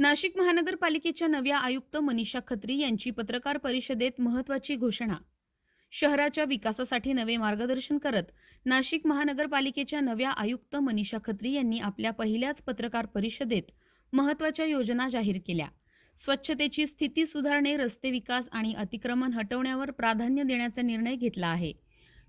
नाशिक महानगरपालिकेच्या नव्या आयुक्त मनीषा खत्री यांची पत्रकार परिषदेत महत्वाची घोषणा. शहराच्या विकासासाठी नवे मार्गदर्शन करत नाशिक महानगरपालिकेच्या नव्या आयुक्त मनीषा खत्री यांनी आपल्या पहिल्याच पत्रकार परिषदेत महत्त्वाच्या योजना जाहीर केल्या. स्वच्छतेची स्थिती सुधारणे रस्ते विकास आणि अतिक्रमण हटवण्यावर प्राधान्य देण्याचा निर्णय घेतला आहे.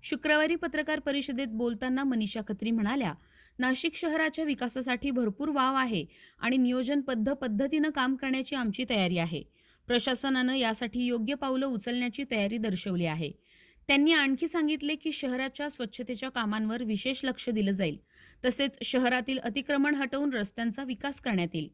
शुक्रवारी पत्रकार परिषदेत बोलताना मनीषा खत्री म्हणाल्या नाशिक शहराच्या विकासासाठी भरपूर वाव आहे आणि नियोजनबद्ध पद्धतीनं काम करण्याची आमची तयारी आहे. प्रशासनानं यासाठी योग्य पावलं उचलण्याची तयारी दर्शवली आहे. त्यांनी आणखी सांगितले की शहराच्या स्वच्छतेच्या कामांवर विशेष लक्ष दिलं जाईल. तसेच शहरातील अतिक्रमण हटवून रस्त्यांचा विकास करण्यात येईल.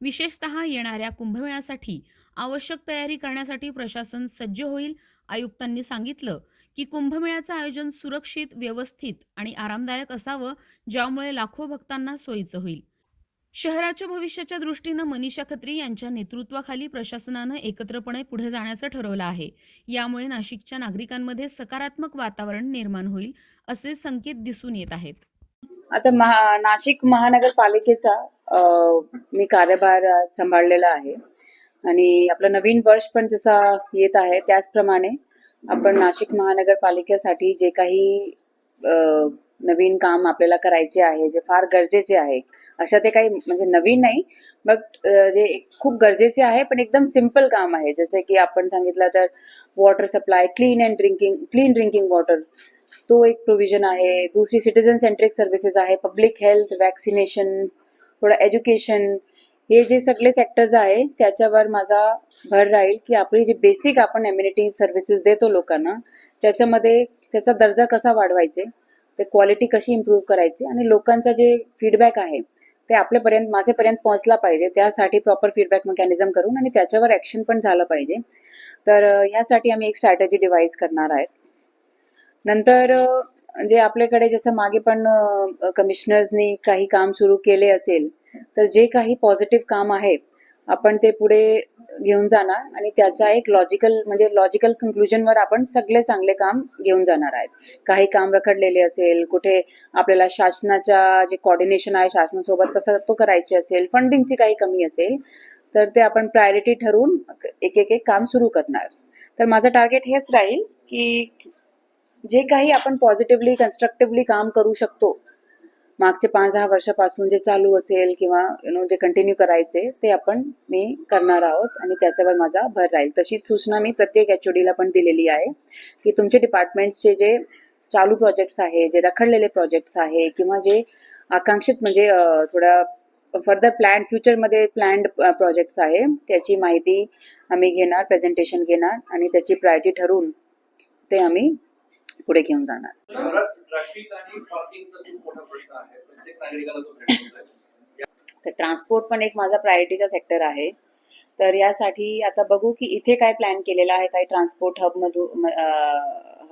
विशेषतः येणाऱ्या कुंभमेळ्यासाठी आवश्यक तयारी करण्यासाठी प्रशासन सज्ज होईल आयुक्तांनी सांगितलं की कुंभमेळ्याचं आयोजन सुरक्षित व्यवस्थित आणि आरामदायक असावं ज्यामुळे लाखो भक्तांना सोयीचं होईल. शहराच्या भविष्याच्या दृष्टीनं मनीषा खत्री यांच्या नेतृत्वाखाली प्रशासनानं एकत्रपणे पुढे जाण्याचं ठरवलं आहे. यामुळे नाशिकच्या नागरिकांमध्ये सकारात्मक वातावरण निर्माण होईल असे संकेत दिसून येत आहेत. आता महा नाशिक महानगरपालिकेचा मी कार्यभार सांभाळलेला आहे. आणि आपलं नवीन वर्ष पण जसा येत आहे त्याचप्रमाणे आपण नाशिक महानगरपालिकेसाठी जे काही नवीन काम आपल्याला करायचे आहे जे फार गरजेचे आहे अशा ते काही म्हणजे नवीन नाही बट जे खूप गरजेचे आहे पण एकदम सिंपल काम आहे. जसे की आपण सांगितलं तर water supply clean and drinking clean drinking water तो एक प्रोव्हिजन आहे. दुसरी सिटीजन सेंट्रिक सर्व्हिसेस आहे पब्लिक हेल्थ वॅक्सिनेशन थोडं एज्युकेशन हे जे सगळे सेक्टर्स आहे त्याच्यावर माझा भर राहील की आपली जी बेसिक आपण एम्युनिटी सर्व्हिसेस देतो लोकांना त्याच्यामध्ये त्याचा दर्जा कसा वाढवायचे ते क्वालिटी कशी इम्प्रूव्ह करायची आणि लोकांचा जे फीडबॅक आहे ते आपल्यापर्यंत माझेपर्यंत पोहोचला पाहिजे. त्यासाठी प्रॉपर फीडबॅक मेकॅनिझम करून आणि त्याच्यावर ॲक्शन पण झालं पाहिजे. तर ह्यासाठी यासाठी आम्ही एक स्ट्रॅटेजी डिवाईस करणार आहे. नंतर जे म्हणजे आपल्याकडे जसं मागे पण कमिशनर्सनी काही काम सुरू केले असेल तर जे काही पॉझिटिव्ह काम आहे आपण ते पुढे घेऊन जाणार आणि त्याच्या एक लॉजिकल म्हणजे लॉजिकल कन्क्लुजनवर आपण सगळे चांगले काम घेऊन जाणार आहेत. काही काम रखडलेले असेल कुठे आपल्याला शासनाच्या जे कॉर्डिनेशन आहे शासनासोबत तसं तो करायचे असेल फंडिंगची काही कमी असेल तर ते आपण प्रायोरिटी ठरवून एक एक एक काम सुरू करणार. तर माझं टार्गेट हेच राहील की जे काही आपण पॉझिटिव्हली कन्स्ट्रक्टिव्हली काम करू शकतो मागचे पाच दहा वर्षापासून जे चालू असेल किंवा यु नो जे कंटिन्यू करायचे ते आपण मी करणार आहोत आणि त्याच्यावर माझा भर राहील. तशीच सूचना मी प्रत्येक एच ओडीला पण दिलेली आहे की तुमचे डिपार्टमेंट्सचे जे चालू प्रोजेक्ट्स आहे जे रखडलेले प्रोजेक्ट्स आहे किंवा जे आकांक्षित म्हणजे थोडा फर्दर प्लॅन फ्युचरमध्ये प्लॅन्ड प्रोजेक्ट्स आहे त्याची माहिती आम्ही घेणार प्रेझेंटेशन घेणार आणि त्याची प्रायोरिटी ठरवून ते आम्ही पुढे घेऊन जाणार. ट्रॅफिक आणि पार्किंगचा खूप मोठा प्रश्न आहे. प्रत्येक नागरिकाला तो भेटतो तर ट्रान्सपोर्ट पण एक माझा प्रायोरिटीचा सेक्टर आहे. तर यासाठी आता बघू की इथे काय प्लॅन केलेला आहे काही ट्रान्सपोर्ट हब मधून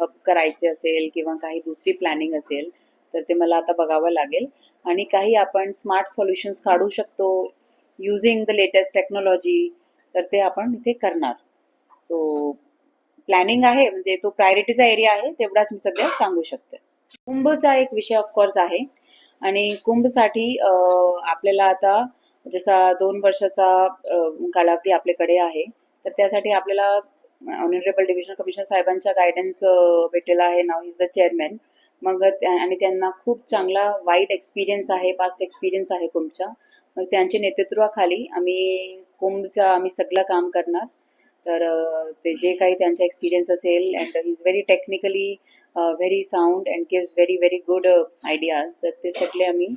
हब करायचे असेल किंवा काही दुसरी प्लॅनिंग असेल तर ते मला आता बघावं लागेल. आणि काही आपण स्मार्ट सोल्युशन्स काढू शकतो युझिंग द लेटेस्ट टेक्नॉलॉजी तर ते आपण इथे करणार. सो प्लॅनिंग आहे म्हणजे तो प्रायोरिटीचा एरिया आहे तेवढाच मी सगळं सांगू शकते. कुंभचा एक विषय ऑफकोर्स आहे. आणि कुंभसाठी आपल्याला आता जसा दोन वर्षाचा कालावधी आपल्याकडे आहे तर त्यासाठी आपल्याला ऑनरेबल डिव्हिजन कमिशनर साहेबांच्या गायडन्स भेटलेला आहे. नाव इज द चेअरमॅन मग आणि त्यांना खूप चांगला वाईट एक्सपिरियन्स आहे पास्ट एक्सपिरियन्स आहे कुंभचा. मग त्यांच्या नेतृत्वाखाली आम्ही कुंभचा आम्ही सगळं काम करणार. तर ते जे काही त्यांचा एक्सपिरियन्स असेल and he is very technically very sound and gives very very good ideas तर ते सगळे आम्ही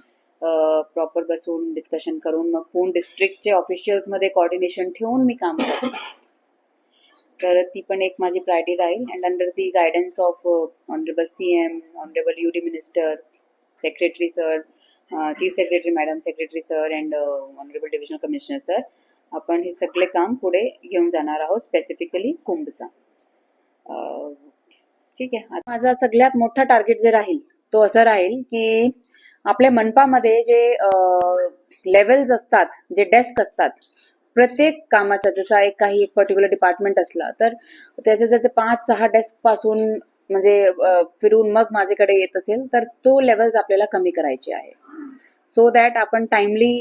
प्रॉपर बसून डिस्कशन करून मग पूर्ण डिस्ट्रिक्टचे ऑफिशियल्समध्ये कॉर्डिनेशन ठेवून मी काम करतो. तर ती पण एक माझी प्रायोरिटी राहील and under the guidance of honourable C M honourable U D minister secretary sir chief secretary madam secretary sir and honourable divisional commissioner sir आपण हे सगळे काम पुढे घेऊन जाणार आहोत स्पेसिफिकली कुंभचा ठीक आहे. माझा सगळ्यात मोठा टार्गेट जे राहील तो असं राहील की आपल्या मनपामध्ये जे लेवल्स असतात जे डेस्क असतात प्रत्येक कामाचा जसा एक काही एक पर्टिक्युलर डिपार्टमेंट असला तर त्याचे जर ते पाच सहा डेस्कपासून म्हणजे फिरून मग माझ्याकडे येत असेल तर तो लेवल्स आपल्याला कमी करायचे आहे सो दॅट आपण टाइमली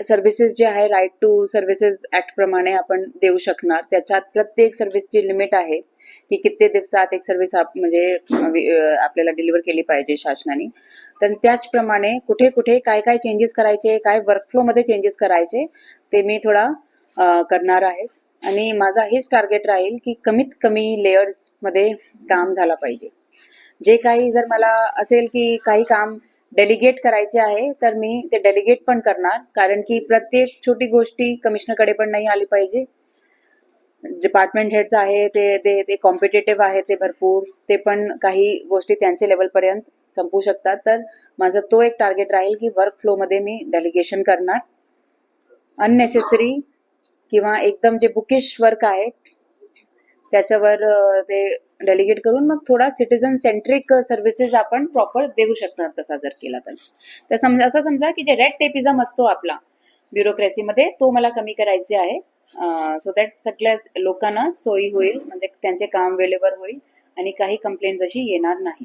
सर्व्हिसेस जे आहे राईट टू सर्व्हिसेस ऍक्ट प्रमाणे आपण देऊ शकणार. त्याच्यात प्रत्येक सर्व्हिसची लिमिट आहे की कित्येक दिवसात एक सर्व्हिस म्हणजे आपल्याला डिलिव्हर केली पाहिजे शासनाने. तर त्याचप्रमाणे कुठे कुठे काय काय चेंजेस करायचे काय वर्कफ्लोमध्ये चेंजेस करायचे ते मी थोडा करणार आहे. आणि माझा हेच टार्गेट राहील की कमीत कमी लेयर्समध्ये काम झाला पाहिजे. जे काही जर मला असेल की काही काम डेलिगेट करायचे आहे तर मी ते डेलिगेट पण करणार. कारण की प्रत्येक छोटी गोष्टी कमिशनरकडे पण नाही आली पाहिजे. डिपार्टमेंट हेड्स आहे ते ते ते कॉम्पिटेटिव्ह आहे ते भरपूर. ते पण काही गोष्टी त्यांच्या लेवलपर्यंत संपू शकतात. तर माझा तो एक टार्गेट राहील की वर्क फ्लोमध्ये मी डेलिगेशन करणार. अननेसेसरी किंवा एकदम जे बुकिश वर्क आहे त्याच्यावर ते डेलिगेट करून मग थोडा सिटीजन सेंट्रिक सर्व्हिसेस आपण प्रॉपर देऊ शकणार तसा जर केला तर. तर समजा असं समजा की जे रेड टेपिझम असतो आपला ब्युरोक्रेसीमध्ये तो मला कमी करायचे आहे. Uh, सो दॅट सगळ्या लोकांना सोयी होईल म्हणजे त्यांचे काम वेळेवर होईल आणि काही कंप्लेंट अशी येणार नाही.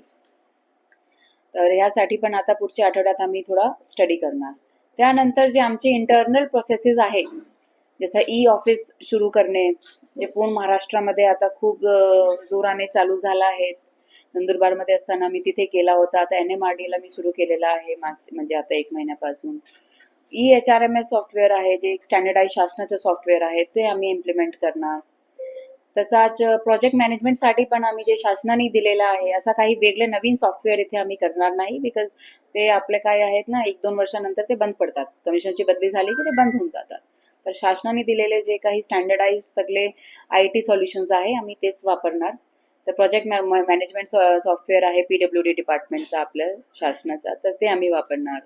तर ह्यासाठी पण आता पुढच्या आठवड्यात आम्ही थोडा स्टडी करणार. त्यानंतर जे आमचे इंटरनल प्रोसेसेस आहे जसं ई ऑफिस सुरू करणे जे पूर्ण महाराष्ट्रामध्ये आता खूप जोराने चालू झाला आहे नंदुरबारमध्ये असताना मी तिथे केला होता. आता एन एम आर डीला मी सुरू केलेला आहे माग म्हणजे आता एक महिन्यापासून. E H R M S software आहे जे एक स्टँडर्डाईज शासनाचं सॉफ्टवेअर आहे ते आम्ही इम्प्लिमेंट करणार. तसाच प्रोजेक्ट मॅनेजमेंटसाठी पण आम्ही जे शासनाने दिलेलं आहे असा काही वेगळे नवीन सॉफ्टवेअर इथे आम्ही करणार नाही बिकॉज ते आपले काय आहेत ना एक दोन वर्षानंतर ते बंद पडतात. कमिशनची बदली झाली की ते बंद होऊन जातात. तर शासनाने दिलेले जे काही स्टँडर्डाईज सगळे आय टी सॉल्युशन्स आहे आम्ही तेच वापरणार. तर प्रोजेक्ट मॅनेजमेंट सॉफ्टवेअर आहे पी डब्ल्यू डी डिपार्टमेंटचा आपल्या शासनाचा तर ते आम्ही वापरणार.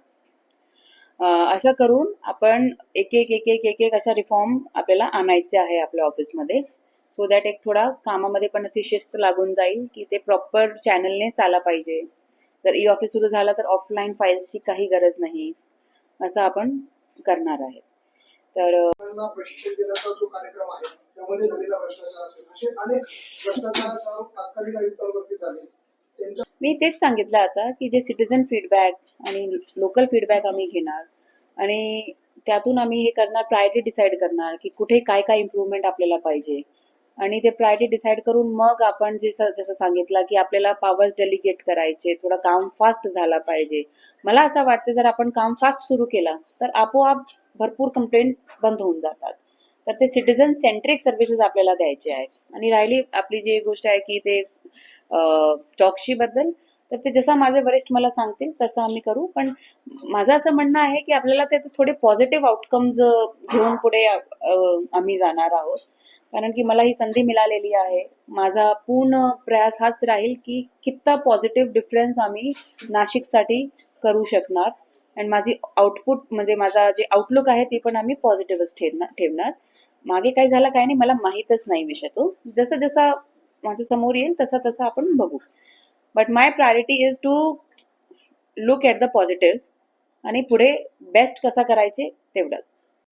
असं करून आपण एक एक एक एक एक एक अशा रिफॉर्म आपल्याला आणायचे आहे आपल्या ऑफिसमध्ये सो दॅट एक थोडा कामामध्ये पण अशी शिस्त लागून जाईल की ते प्रॉपर चॅनलने चाला पाहिजे. जर ई ऑफिस सुरू झालं तर ऑफलाईन फाईल्सची काही गरज नाही. असं आपण करणार आहे. तर मी तेच सांगितलं आता की जे सिटीजन फीडबॅक आणि लोकल फीडबॅक आम्ही घेणार आणि त्यातून आम्ही हे करणार प्रायोरिटी डिसाईड करणार की कुठे काय काय इम्प्रूव्हमेंट आपल्याला पाहिजे. आणि ते प्रायोरिटी डिसाईड करून मग आपण जे जसं सांगितलं की आपल्याला पॉवर्स डेलिगेट करायचे थोडं काम फास्ट झाला पाहिजे. मला असं वाटतं जर आपण काम फास्ट सुरू केलं तर आपोआप भरपूर कंप्लेंट्स बंद होऊन जातात. तर ते सिटीजन सेंट्रिक सर्व्हिसेस आपल्याला द्यायचे आहेत आणि राहिली आपली जी गोष्ट आहे की ते चौकशी बद्दल तर ते जसं माझे वरिष्ठ मला सांगतील तसं आम्ही करू. पण माझं असं म्हणणं आहे की आपल्याला त्याचे थोडे पॉझिटिव्ह आउटकम्स घेऊन पुढे आम्ही जाणार आहोत. कारण की मला ही संधी मिळालेली आहे. माझा पूर्ण प्रयास हाच राहील की कित्ता पॉझिटिव्ह डिफरन्स आम्ही नाशिकसाठी करू शकणार. आणि माझी आउटपुट म्हणजे माझा जे आउटलुक आहे ती पण आम्ही पॉझिटिव्हच ठेवणार ठेवणार. मागे काय झालं काय नाही मला माहीतच नाही विषय तो. जसं जसा माझ्यासमोर येईल तसा तसा आपण बघू. But my priority is to look at the positives आणि पुढे बेस्ट कसा करायचे तेवढंच.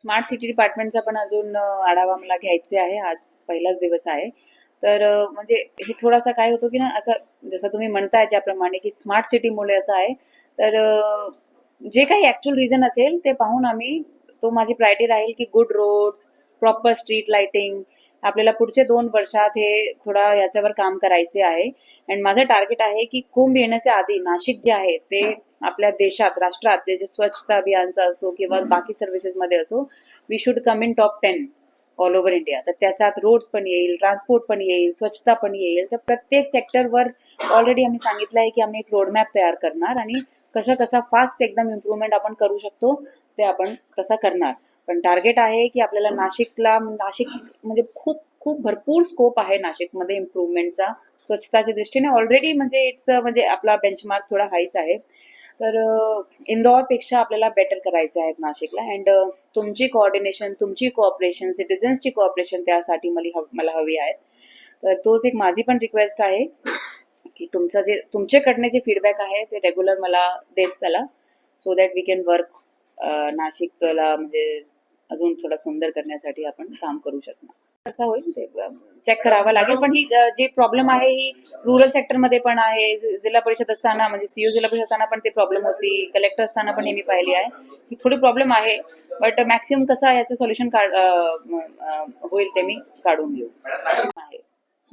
स्मार्ट सिटी डिपार्टमेंटचा पण अजून आढावा मला घ्यायचे आहे. आज पहिलाच दिवस आहे. तर म्हणजे हे थोडासा काय होतो की ना असं जसं तुम्ही म्हणताय ज्याप्रमाणे की स्मार्ट सिटीमुळे असं आहे. तर जे काही ॲक्च्युअल रिझन असेल ते पाहून आम्ही तो माझी प्रायोरिटी राहील की good roads proper street lighting आपल्याला पुढचे दोन वर्षात हे थोडा ह्याच्यावर काम करायचे आहे. आणि माझं टार्गेट आहे की कुंभ येण्याच्या आधी नाशिक जे आहे ते आपल्या देशात राष्ट्रात ते जे स्वच्छता अभियानचं असो किंवा बाकी सर्व्हिसेसमध्ये असो we should come in top ten all over India तर त्याच्यात रोड्स पण येईल ट्रान्सपोर्ट पण येईल स्वच्छता पण येईल. तर प्रत्येक सेक्टरवर ऑलरेडी आम्ही सांगितलं आहे की आम्ही एक रोडमॅप तयार करणार आणि कशा कशा फास्ट एकदम इम्प्रूव्हमेंट आपण करू शकतो ते आपण तसा करणार. पण टार्गेट आहे की आपल्याला नाशिकला नाशिक म्हणजे खूप खूप भरपूर स्कोप आहे नाशिकमध्ये इम्प्रूव्हमेंटचा स्वच्छताच्या दृष्टीने ऑलरेडी म्हणजे इट्स म्हणजे आपला बेंचमार्क थोडा हाईच आहे. तर अ, इंदौरपेक्षा आपल्याला बेटर करायचं आहे नाशिकला. अँड तुमची कोऑर्डिनेशन तुमची कोऑपरेशन सिटिझन्सची कोऑपरेशन त्यासाठी मला हव मला हवी आहे. तर तोच एक माझी पण रिक्वेस्ट आहे की तुमचं जे तुमच्याकडनं जे फीडबॅक आहे ते रेग्युलर मला देत चला so that we can work नाशिकला म्हणजे अजून थोडा सुंदर करण्यासाठी आपण काम करू शकणार. कसं होईल ते चेक करावं लागेल. पण ही जे प्रॉब्लेम आहे ही रुरल सेक्टरमध्ये पण आहे. जिल्हा परिषद असताना म्हणजे सीओ जिल्हा परिषद असताना पण ते प्रॉब्लेम होती. कलेक्टर असताना पण हे मी पाहिली आहे. ही थोडी प्रॉब्लेम आहे. बट मॅक्सिमम कसं आहे याचं सोल्युशन काढ होईल ते मी काढून घेऊ.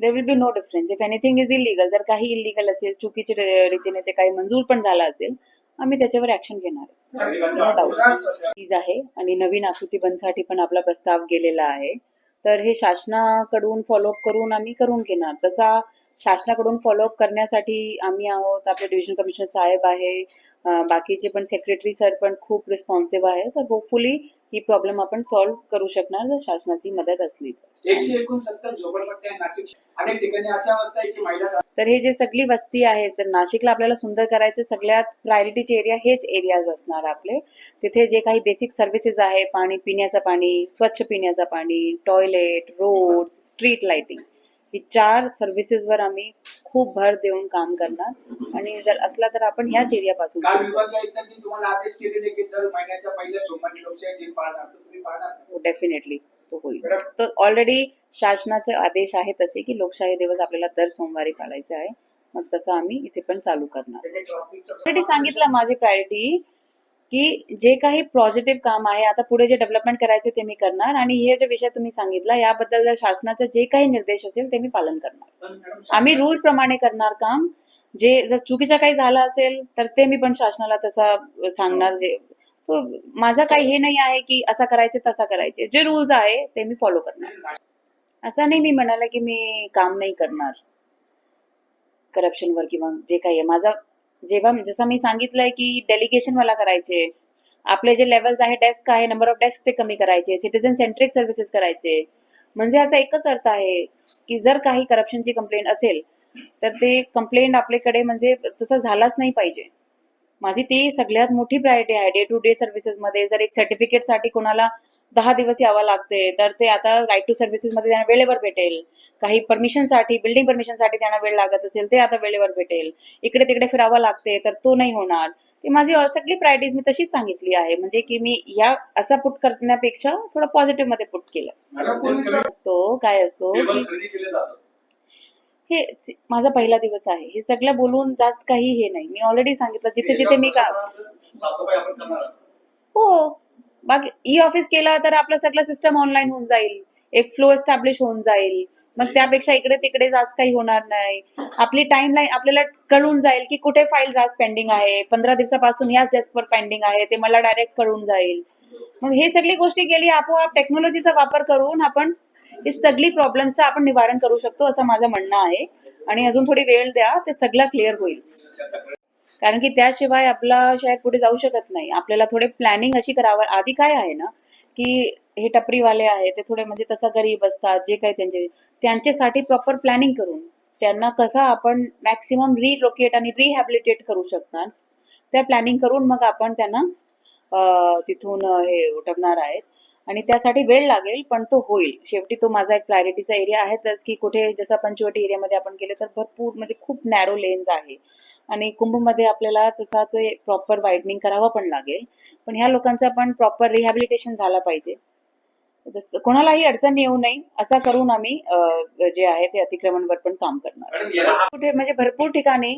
There will be no difference if anything is illegal जर काही इलिगल असेल चुकीच्या रीतीने ते काही मंजूर पण झालं असेल आम्ही त्याच्यावर ऍक्शन घेणार नो डाऊट फीज आहे आणि नवीन आकृती बंदसाठी पण आपला प्रस्ताव गेलेला आहे. तर हे शासनाकडून फॉलोअप करून आम्ही करून घेणार. तसा शासनाकडून फॉलोअप करण्यासाठी आम्ही आहोत. आपले डिव्हिजन कमिशनर साहेब आहे. बाकीचे पण सेक्रेटरी सर पण खूप रिस्पॉन्सिव्ह आहे. तर होपफुली ही प्रॉब्लेम आपण सॉल्व्ह करू शकणार जर शासनाची मदत असली तर. एकशे एकोणसत्तर झोपडपट्ट्या आहेत नाशिक अनेक ठिकाणी अशा अवस्था आहे की महिला तर हे जे सगळी वस्ती आहे तर नाशिकला आपल्याला सुंदर करायचे सगळ्यात प्रायोरिटीचे एरिया हेच एरियाज असणार आपले. तिथे जे काही बेसिक सर्व्हिसेस आहे पाणी पिण्याचं पाणी स्वच्छ पिण्याचं पाणी टॉयलेट रोड स्ट्रीट लाइटिंग ही चार सर्व्हिसेसवर आम्ही खूप भर देऊन काम करणार. आणि जर असला तर आपण ह्याच एरियापासून तर डेफिनेटली तो होईल. तो ऑलरेडी शासनाचे आदेश आहे तसे की लोकशाही दिवस आपल्याला दर सोमवारी पाळायचे आहे. मग तसं आम्ही इथे पण चालू करणार. ऑलरेडी सांगितलं माझी प्रायोरिटी की जे काही पॉझिटिव्ह काम आहे आता पुढे जे डेव्हलपमेंट करायचे ते मी करणार आणि हे जे विषय तुम्ही सांगितला याबद्दल शासनाचे जे काही निर्देश असेल ते मी पालन करणार. आम्ही रूल्स प्रमाणे करणार काम. जे जर चुकीचं काही झालं असेल तर ते मी पण शासनाला तसा सांगणार. जे माझा माझं काही हे नाही आहे की असा करायचे तसा करायचे. जे रूल्स आहे ते मी फॉलो करणार. असं नाही मी म्हणाला की मी काम नाही करणार. करप्शनवर किंवा जे काही आहे. माझा जेव्हा जसं मी सांगितलंय की डेलिगेशन मला करायचे आपले जे लेवल्स आहे डेस्क आहे नंबर ऑफ डेस्क ते कमी करायचे सिटीजन सेंट्रिक सर्व्हिसेस करायचे. म्हणजे याचा एकच अर्थ आहे की जर काही करप्शनची कंप्लेंट असेल तर ते कंप्लेंट आपल्याकडे म्हणजे तसं झालाच नाही पाहिजे. माझी ती सगळ्यात मोठी प्रायोरिटी आहे. डे टू डे सर्व्हिसेसमध्ये जर एक सर्टिफिकेटसाठी कोणाला दहा दिवस यावं लागते तर ते आता राईट टू सर्व्हिसेसमध्ये त्यांना वेळेवर भेटेल. काही परमिशनसाठी बिल्डिंग परमिशनसाठी त्यांना वेळ लागत असेल ते आता वेळेवर भेटेल. इकडे तिकडे फिरावं लागते तर तो नाही होणार. ती माझी सगळी प्रायोरिटीज मी तशीच सांगितली आहे. म्हणजे की मी या असा पुट करण्यापेक्षा थोडं पॉझिटिव्हमध्ये पुट केलं. असतो काय असतो टेबल की खरेदी केले जातात हे माझा पहिला दिवस आहे. हे सगळं बोलून जास्त काही हे नाही. मी ऑलरेडी सांगितलं जिथे जिथे मी का हो. बाकी ई ऑफिस केला तर आपलं सगळं सिस्टम ऑनलाईन होऊन जाईल. एक फ्लो एस्टॅब्लिश होऊन जाईल. मग त्यापेक्षा इकडे तिकडे जास्त काही होणार नाही. आपली टाइम लाईन आपल्याला कळून जाईल की कुठे फाईल जास्त पेंडिंग आहे. पंधरा दिवसापासून याच डेस्कवर पेंडिंग आहे. ते मला डायरेक्ट कळून जाईल. मग हे सगळी गोष्टी गेली आपोआप टेक्नॉलॉजीचा वापर करून आपण ही सगळी प्रॉब्लेमचं आपण निवारण करू शकतो असं माझं म्हणणं आहे. आणि अजून थोडी वेळ द्या ते सगळं क्लिअर होईल. कारण की त्याशिवाय आपला शहर पुढे जाऊ शकत नाही. आपल्याला थोडे प्लॅनिंग अशी करावं आधी काय आहे ना की हे टपरीवाले आहे ते थोडे म्हणजे तसं गरीब असतात जे काही त्यांचे त्यांच्यासाठी प्रॉपर प्लॅनिंग करून त्यांना कसं आपण मॅक्सिमम रिलोकेट आणि रिहॅबिलिटेट करू शकणार त्या प्लॅनिंग करून मग आपण त्यांना तिथून हे उठवणार आहेत. आणि त्यासाठी वेळ लागेल पण तो होईल. शेवटी तो माझा एक प्रायोरिटीचा एरिया आहेच की कुठे जसं पंचवटी एरियामध्ये आपण गेले तर भरपूर म्हणजे खूप नॅरो लेन्स आहे. आणि कुंभमध्ये आपल्याला तसा ते प्रॉपर वाईडनिंग करावं पण लागेल. पण ह्या लोकांचं पण प्रॉपर रिहॅबिलिटेशन झालं पाहिजे. जसं कोणालाही अडचण येऊ नये असा करून आम्ही जे आहे ते अतिक्रमणवर पण काम करणार. कुठे म्हणजे भरपूर ठिकाणी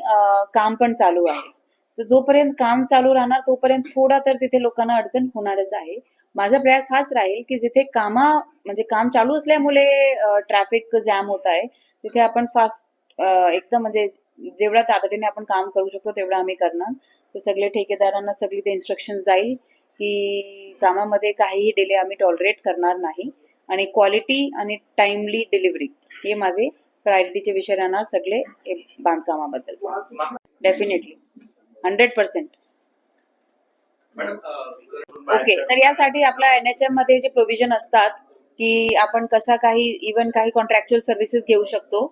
काम पण चालू आहे. तर जोपर्यंत काम चालू राहणार तोपर्यंत थोडा तर तिथे लोकांना अडचण होणारच आहे. माझा प्रयास हाच राहील की जिथे कामा म्हणजे काम चालू असल्यामुळे ट्रॅफिक जॅम होत आहे तिथे आपण फास्ट एकदम म्हणजे जेवढ्या तातडीने आपण काम करू शकतो तेवढं आम्ही करणार. ते सगळे ठेकेदारांना सगळी ते इन्स्ट्रक्शन जाईल की कामामध्ये काहीही डिले आम्ही टॉलरेट करणार नाही. आणि क्वालिटी आणि टाइमली डिलिव्हरी हे माझे प्रायोरिटीचे विषय राहणार सगळे बांधकामाबद्दल. Definitely hundred percent. ओके तर यासाठी आपल्या एन एच एममध्ये जे प्रोव्हिजन असतात की आपण कशा काही इव्हन काही कॉन्ट्रॅक्च्युअल सर्व्हिसेस घेऊ शकतो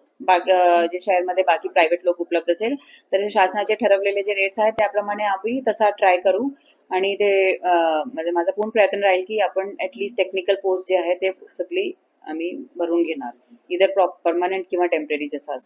जे शहरमध्ये बाकी प्रायव्हेट लोक उपलब्ध असेल तर शासनाचे ठरवलेले जे रेट्स आहेत त्याप्रमाणे आम्ही तसा ट्राय करू. आणि ते म्हणजे माझा पूर्ण प्रयत्न राहील की आपण ऍटलिस्ट टेक्निकल पोस्ट जे आहे ते सगळी आम्ही भरून घेणार. इधर परमनंट किंवा टेंपररी जसं असेल.